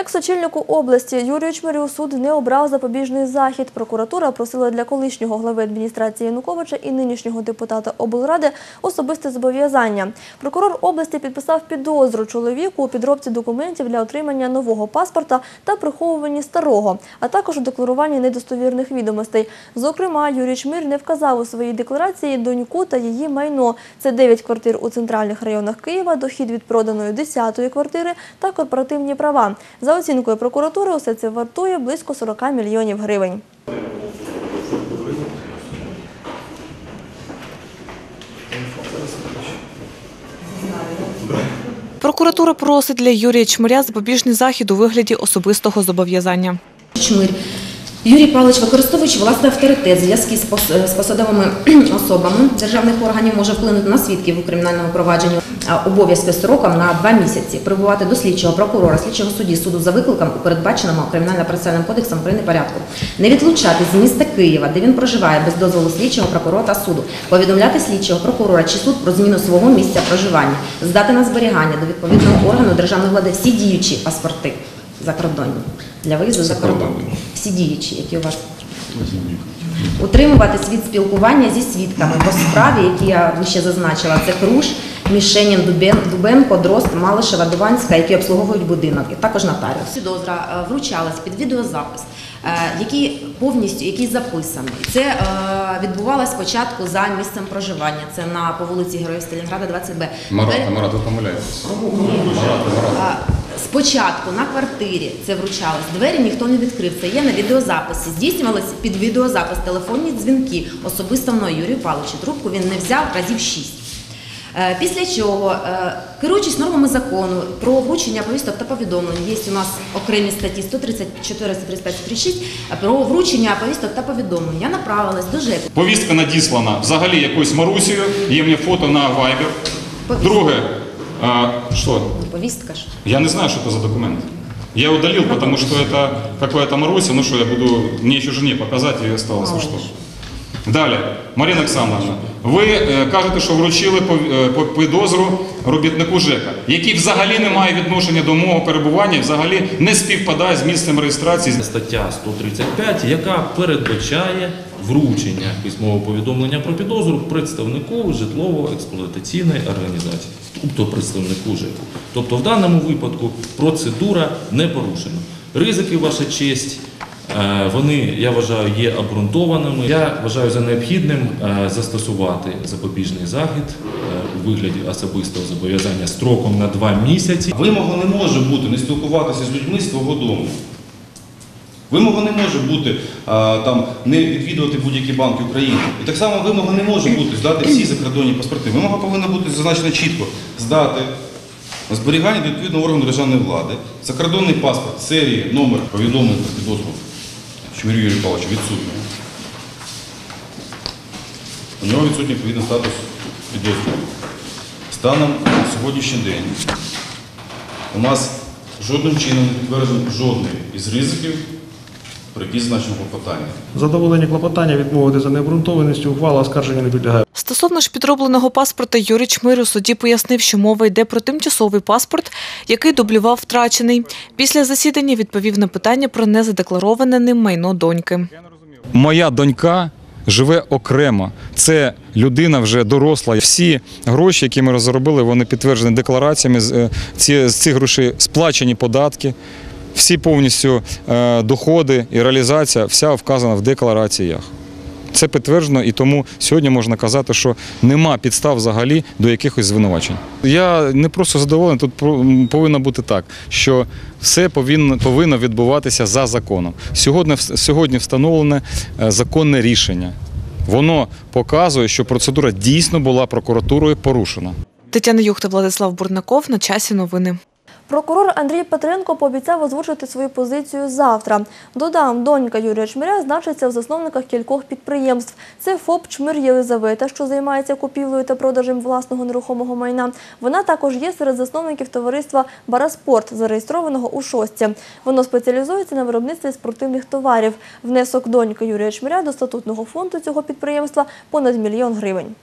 Екс-очільнику області Юрію Чмирю суд не обрав запобіжний захід. Прокуратура просила для колишнього глави адміністрації Януковича і нинішнього депутата облради особисте зобов'язання. Прокурор області підписав підозру чоловіку у підробці документів для отримання нового паспорта та приховуванні старого, а також у декларуванні недостовірних відомостей. Зокрема, Юрій Чмир не вказав у своїй декларації доньку та її майно. Це 9 квартир у центральних районах Києва, дохід від проданої 10-ї квартири та корпоративні права. За оцінкою прокуратури, усе це вартує близько 40 мільйонів гривень. Прокуратура просить для Юрія Чмиря запобіжний захід у вигляді особистого зобов'язання. Чмирь. Юрій Павлович, використовуючи власний авторитет, зв'язки з пос- посадовими особами державних органів, може вплинути на свідків у кримінальному провадженні. Обов'язки строком на два місяці, прибувати до слідчого прокурора, слідчого судді суду за викликом у передбаченому кримінально-процесуальним кодексом України порядку, не відлучати з міста Києва, де він проживає без дозволу слідчого прокурора та суду, повідомляти слідчого прокурора чи суд про зміну свого місця проживання, здати на зберігання до відповідного органу державної влади всі діючі паспорти закордонні. Для виїзду за кордон. Всі діючі, які у вас утримуватись від спілкування зі свідками по справі, які я вище зазначила, це Круш, Мішенін, Дубен- Дубенко, Дрозд, Малишева, Дуванська, які обслуговують будинок, і також нотаріус. Підозра е, вручалась під відеозапис, е, який повністю який записаний. Це е, відбувалося спочатку за місцем проживання. Це на по вулиці Героїв Сталінграда, 20Б. Марат, Марат, ви помиляєтесь. Спочатку на квартирі це вручалось, двері ніхто не відкрив. Це є на відеозаписі. Здійснювалися під відеозапис телефонні дзвінки особисто мною Юрію Павловичу. Трубку він не взяв разів шість. Е, Після чого, е, керуючись нормами закону про вручення повісток та повідомлень, є у нас окремі статті 134, 135, 136, е, про вручення повісток та повідомлень. Я направилась до ЖЕКу. Повістка надіслана взагалі якоюсь Марусею, є мені фото на Viber. Друге, а, что? Повістка ж. Я не знаю, что это за документ. Я удалил, потому что это какая-то Маруся, ну что я буду, мне еще жене показать и осталось, ну что. Далі, Марина Олександровна, ви е, кажете, що вручили е, по- підозру робітнику ЖЕКа, який взагалі не має відношення до мого перебування, взагалі не співпадає з місцем реєстрації. стаття 135, яка передбачає вручення письмового повідомлення про підозру представнику житлово-експлуатаційної організації, тобто представнику ЖЕКу. Тобто в даному випадку процедура не порушена. Ризики, ваша честь, е, вони, я вважаю, є обґрунтованими. Я вважаю за необхідним е, застосувати запобіжний захід е, у вигляді особистого зобов'язання строком на два місяці. Вимога не може бути не спілкуватися з людьми з твого дому. Вимога не може бути а, там, не відвідувати будь-які банки України. І так само вимога не може бути здати всі закордонні паспорти. Вимога повинна бути зазначена чітко здати на зберігання відповідного органу державної влади, закордонний паспорт, серії, номер, повідомлення про підозру Чмирю Юрію Павловичу відсутній. У нього відсутній відповідний статус підозрюваного. Станом на сьогоднішній день у нас жодним чином не підтверджено жодний із ризиків, про які зазначено клопотання. Задоволення клопотання відмовити за необґрунтованістю ухвала оскарження не підлягає. Стосовно ж підробленого паспорта Юрій Чмир у суді пояснив, що мова йде про тимчасовий паспорт, який дублював втрачений. Після засідання відповів на питання про незадеклароване ним майно доньки. Моя донька живе окремо. Це людина вже доросла. Всі гроші, які ми розробили, вони підтверджені деклараціями. З е, ці- з цих грошей сплачені податки. Всі повністю е, доходи і реалізація вся вказана в деклараціях. Це підтверджено, і тому сьогодні можна казати, що нема підстав взагалі до якихось звинувачень. Я не просто задоволений, тут повинно бути так, що все повинно, відбуватися за законом. Сьогодні, сьогодні встановлене е, законне рішення. Воно показує, що процедура дійсно була прокуратурою порушена. Тетяна Юхта, Владислав Бурнаков. На часі новини. Прокурор Андрій Петренко пообіцяв озвучити свою позицію завтра. Додам, донька Юрія Чмиря значиться в засновниках кількох підприємств. Це ФОП Чмир Єлизавета, що займається купівлею та продажем власного нерухомого майна. Вона також є серед засновників товариства Бараспорт, зареєстрованого у шостці. Воно спеціалізується на виробництві спортивних товарів. Внесок доньки Юрія Чмиря до статутного фонду цього підприємства понад мільйон гривень.